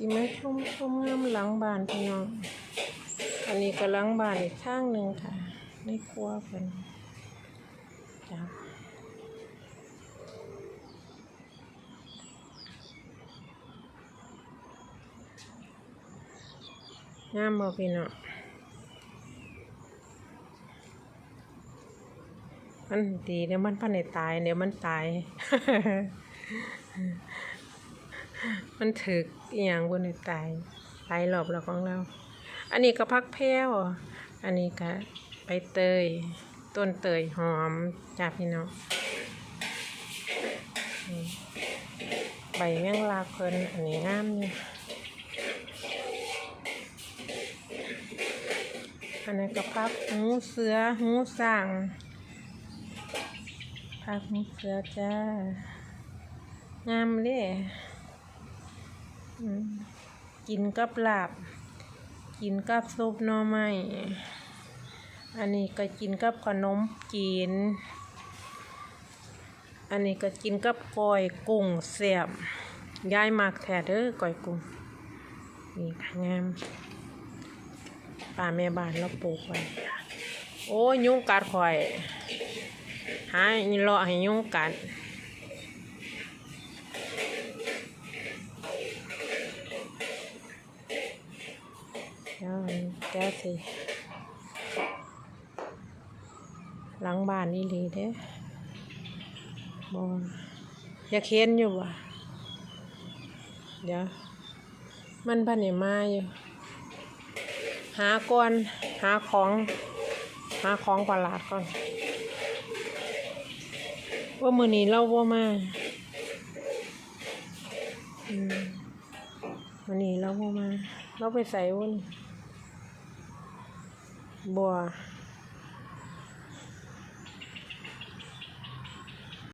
สิมาชมชมงามหลังบานพี่น้อง อันนี้ก็หลังบานอีกข้างหนึ่งค่ะ ในครัวเพิ่นจ้ะงามบ่พี่น้องมันดีเดี๋ยวมันพันในตายเดี๋ยวมันตาย มันถึกอหย่างบนในตายหลายรอบแล้วของเรา อันนี้ก็พักแพ้วอันนี้ก็ใบเตย ต้นเตยหอมจ้าพี่น้องนี่ใบแมงลาเพิ่นอันนี้งามนี่อันนี้ก็พักหูเสือหูสั่งผักมะเขือจ้างามเลย กินกับลาบ กินกับซุปหน่อไม้ อันนี้ก็กินกับขนมจีน อันนี้ก็กินกับก้อยกุ้งเสียบยายมากแท้เด้อก้อยกุ้ง นี่ค่ะงามป่าแม่บ้านเราปลูกไว้ โอ้ยยุงกัดข่อย หาเลาะให้ยุ่งกัด แก้สิหลังบ้านนี่ลีเด้บ่อยากเห็นอยู่บ่เดี๋ยว มันพันนี่มาอยู่ หาก่อน หาของ หาของประหลาดก่อน ว่ามือนี้เราว่ามาอืมมือนี้เราว่ามา เราไปใส่วุ้น บัว